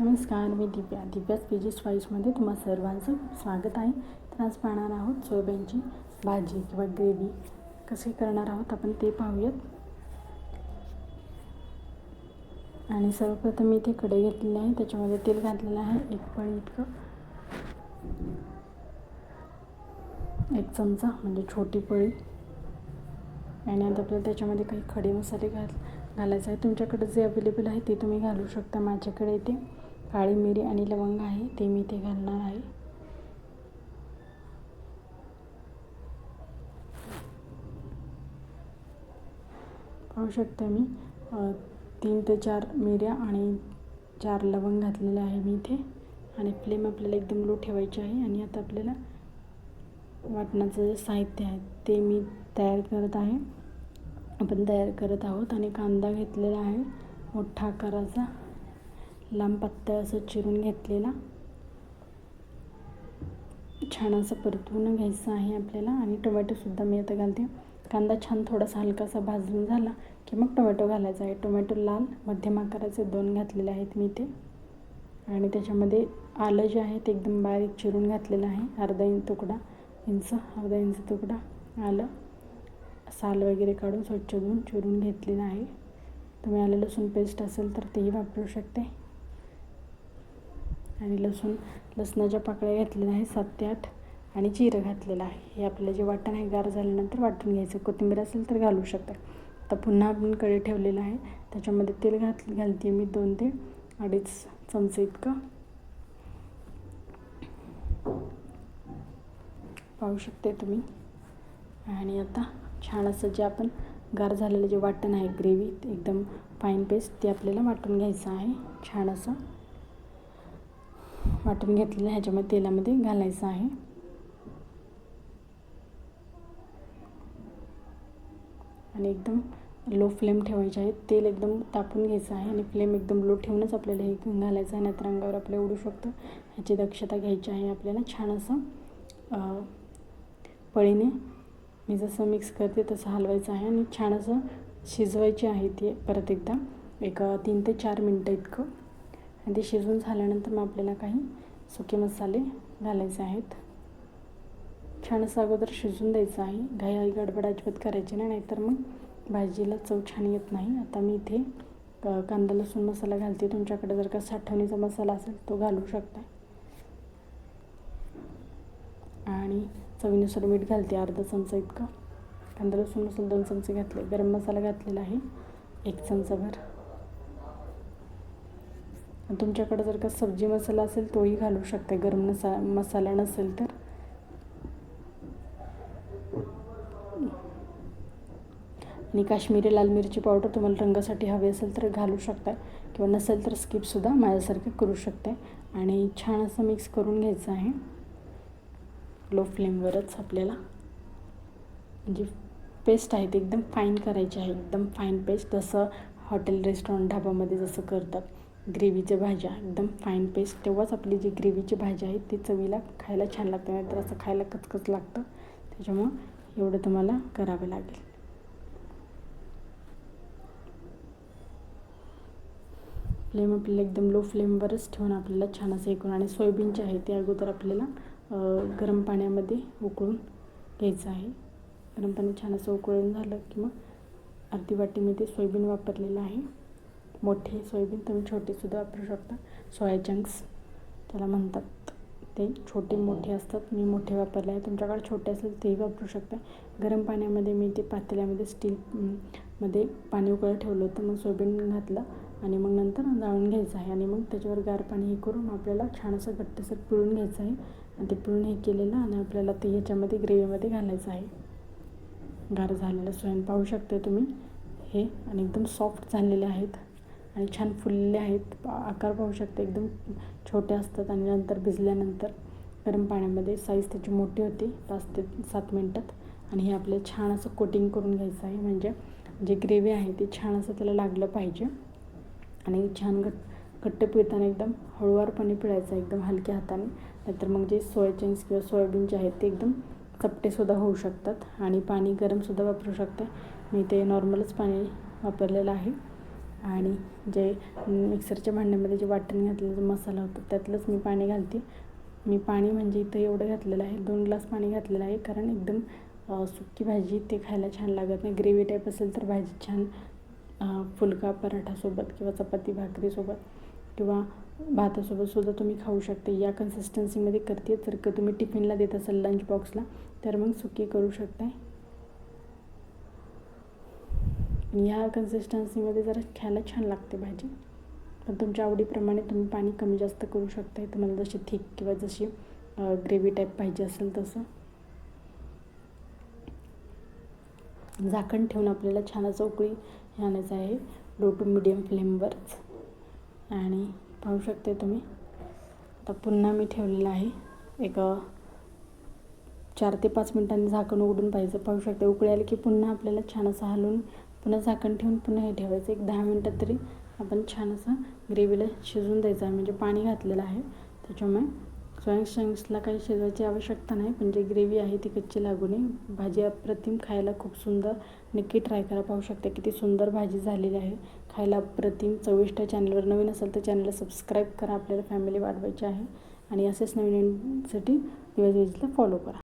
नमस्कार मी दिव्या. दिव्याच पेजेस स्पाईसमध्ये तुम्हा सर्वांचं स्वागत आहे. तर आज पाहणार आहोत सोयाबीनची भाजी किंवा ग्रेव्ही कसे करणार आहोत आपण ते पाहूयात. आणि सर्वप्रथम मी इथे कढई घेतलेली आहे त्याच्यामध्ये तेल घातलेलं आहे एक पळी इतकं. एक चमचा म्हणजे छोटी पळी. आणि आता आपल्याला त्याच्यामध्ये काही खडे मसाले घाल घालायचं आहे तुमच्याकडे जे अवेलेबल आहे ते तुम्ही घालू शकता माझ्याकडे इथे. काळी मिरी आणि लवंग आहे ते मी इथे घालणार आहे. पाहू शकते मी तीन ते चार मिऱ्या आणि चार लवंग घातलेले आहे मी इथे. आणि फ्लेम आपल्याला एकदम लो ठेवायची आहे आणि आता आपल्याला वाटणाचं जे साहित्य आहे ते मी तयार करत आहे. आपण तयार करत आहोत आणि कांदा घेतलेला आहे मोठा आकाराचा. लांब पातळ असं चिरून घेतलेला. छान असं परतवून घ्यायचं आहे आपल्याला आणि टोमॅटोसुद्धा मी आता घालते. कांदा छान थोडासा हलकासा भाजून झाला की मग टोमॅटो घालायचा आहे. टोमॅटो लाल मध्यम आकाराचे दोन घातलेले आहेत मी ते आणि त्याच्यामध्ये आलं जे आहे ते एकदम बारीक चिरून घातलेलं आहे. अर्धा इंच तुकडा इंच अर्धा इंच तुकडा आलं. साल वगैरे काढून स्वच्छ धुवून चिरून घेतलेलं आहे. तुम्ही आलं लसूण पेस्ट असेल तर तेही वापरू शकते. आणि लसूण लसणाच्या पाकळ्या घातलेल्या आहे सात ते आठ आणि जिरं घातलेलं आहे. हे आपलं जे वाटण आहे गार झाल्यानंतर वाटून घ्यायचं. कोथिंबीर असेल तर घालू शकता. आता पुन्हा आपण कडे ठेवलेलं आहे. त्याच्यामध्ये तेल घात घालते मी दोन ते अडीच चमचे इतकं. पाहू शकते तुम्ही? आणि आता छान असं जे आपण गार झालेलं जे वाटण आहे ग्रेव्ही एकदम फाईन पेस्ट ते आपल्याला वाटून घ्यायचं आहे. छान असं. वाटून घेतलेलं ह्याच्यामध्ये तेलामध्ये घालायचं आहे. आणि एकदम लो फ्लेम ठेवायचे आहे. तेल एकदम तापून घ्यायचं आहे आणि फ्लेम एकदम लो ठेवूनच आपल्याला हे घालायचं आहे. नाहीतर अंगावर आपल्या उडू शकतं. ह्याची दक्षता घ्यायची आहे. आपल्याला छान असं पळीने मी जसं मिक्स करते तसं हलवायचं आहे. आणि छान असं शिजवायचे आहे ते परत एकदा. एक तीन ते चार मिनटं इतकं. आणि ते शिजवून झाल्यानंतर मग आपल्याला काही सुके मसाले घालायचे आहेत. छान असं अगोदर शिजून द्यायचं आहे. घाई गडबड अजिबात करायची नाही नाहीतर मग भाजीला चव छान येत नाही. आता मी इथे कांदा लसूण मसाला घालते. तुमच्याकडे जर का साठवणीचा मसाला असेल तो घालू शकता आणि चवीनुसार मीठ घालते अर्धा चमचा इतकं. कांदा लसूण मसाला दोन चमचे घातले. गरम मसाला घातलेला आहे. एक चमचाभर. तुमच्याकडं जर का सब्जी मसाला असेल तोही घालू शकते. गरम मसा मसाला नसेल तर. आणि काश्मीरी लाल मिरची पावडर तुम्हाला रंगासाठी हवी असेल तर घालू शकता किंवा नसेल तर स्किपसुद्धा माझ्यासारखं करू शकते आणि छान असं मिक्स करून घ्यायचं आहे. लो फ्लेमवरच आपल्याला. म्हणजे पेस्ट आहे ते एकदम फाईन करायची आहे. एकदम फाईन पेस्ट जसं हॉटेल रेस्टॉरंट ढाबामध्ये जसं करतात. ग्रेव्हीच्या भाज्या एकदम फाईन पेस्ट तेव्हाच आपली जी ग्रेव्हीची भाजी आहे ती चवीला खायला छान लागते. नाही तर असं खायला कचकच लागतं. त्याच्यामुळं एवढं तुम्हाला करावं लागेल. फ्लेम आपल्याला एकदम लो फ्लेमवरच ठेवून आपल्याला छान असं ऐकून आणि सोयाबीनचे आहे ते अगोदर आपल्याला गरम पाण्यामध्ये उकळून घ्यायचं आहे. गरम पाणी छान असं उकळून झालं की मग अर्धी वाटीमध्ये सोयाबीन वापरलेलं आहे. मोठे सोयाबीन तुम्ही छोटेसुद्धा वापरू शकता. सोया चंक्स त्याला म्हणतात ते. छोटे मोठे असतात. मी मोठे वापरले आहे. तुमच्याकडे छोटे असेल तेही वापरू शकता. गरम पाण्यामध्ये मी ते पातेल्यामध्ये स्टील मध्ये पाणी उकळत ठेवलं होतं. मग सोयाबीन घातलं आणि मग नंतर जाळून घ्यायचं आहे. आणि मग त्याच्यावर गार पाणी हे करून आपल्याला छान असं घट्टसर पिळून घ्यायचं आहे. आणि ते पिळून हे केलेलं आणि आपल्याला ते ह्याच्यामध्ये ग्रेव्हीमध्ये घालायचं आहे. गार झालेलं सोयाबीन पाहू शकता तुम्ही. हे आणि एकदम सॉफ्ट झालेले आहेत. आणि छान फुलले आहेत. आकार पाहू शकते एकदम छोटे असतात आणि नंतर भिजल्यानंतर गरम पाण्यामध्ये साईज त्याची मोठी होती पाच ते सात मिनटात. आणि हे आपल्याला छान असं कोटिंग करून घ्यायचं आहे. म्हणजे जे ग्रेव्ही आहे ते छान असं त्याला लागलं पाहिजे. आणि छान घट घट्ट पिळताना एकदम हळूवारपणे पिळायचं एकदम हलक्या हाताने. नाहीतर मग जे सोया किंवा सोयाबीन जे आहेत ते एकदम चपटेसुद्धा होऊ शकतात. आणि पाणी गरमसुद्धा वापरू शकते. मी ते नॉर्मलच पाणी वापरलेलं आहे. आणि जे मिक्सरच्या भांड्यामध्ये जे वाटण घातलेलं जो मसाला होता त्यातलंच मी पाणी घालते. मी पाणी म्हणजे इथं एवढं घातलेलं आहे दोन ग्लास पाणी घातलेलं आहे कारण एकदम सुकी भाजी ते खायला छान लागत नाही. ग्रेव्ही टाईप असेल तर भाजी छान फुलका पराठासोबत किंवा चपाती भाकरीसोबत किंवा भातासोबत सुद्धा तुम्ही खाऊ शकता. या कन्सिस्टन्सीमध्ये करते जर का तुम्ही टिफिनला देत असाल लंच बॉक्सला तर मग सुकी करू शकता ह्या कन्सिस्टन्सीमध्ये जरा खायला छान लागते भाजी. पण तुमच्या आवडीप्रमाणे तुम्ही पाणी कमी जास्त करू शकता तुम्हाला जशी थिक किंवा जशी ग्रेव्ही टाईप पाहिजे असेल तसं. झाकण ठेवून आपल्याला छान असं उकळी आणायचं आहे. लो टू मिडियम फ्लेमवरच आणि पाहू शकते तुम्ही आता पुन्हा मी ठेवलेलं आहे. एक चार ते पाच मिनिटांनी झाकण उघडून पाहिजे पाहू शकते उकळी आली की पुन्हा आपल्याला छान असं हलवून पुन्हा झाकण ठेवून पुन्हा हे ठेवायचं. एक दहा मिनटात तरी आपण छान असं ग्रेव्हीला शिजवून द्यायचं आहे. म्हणजे पाणी घातलेलं आहे. त्याच्यामुळे सोया चंक्सला काही शिजवायची आवश्यकता नाही. पण जे ग्रेव्ही आहे ती कच्ची लागू नये भाजी अप्रतिम खायला खूप सुंदर नक्की ट्राय करा. पाहू शकता किती सुंदर भाजी झालेली आहे. खायला अप्रतिम चविष्ट चॅनलवर नवीन असेल तर चॅनलला सबस्क्राईब करा. आपल्याला फॅमिली वाढवायची आहे. आणि असेच नवीन नवीनसाठी दिवस फॉलो करा.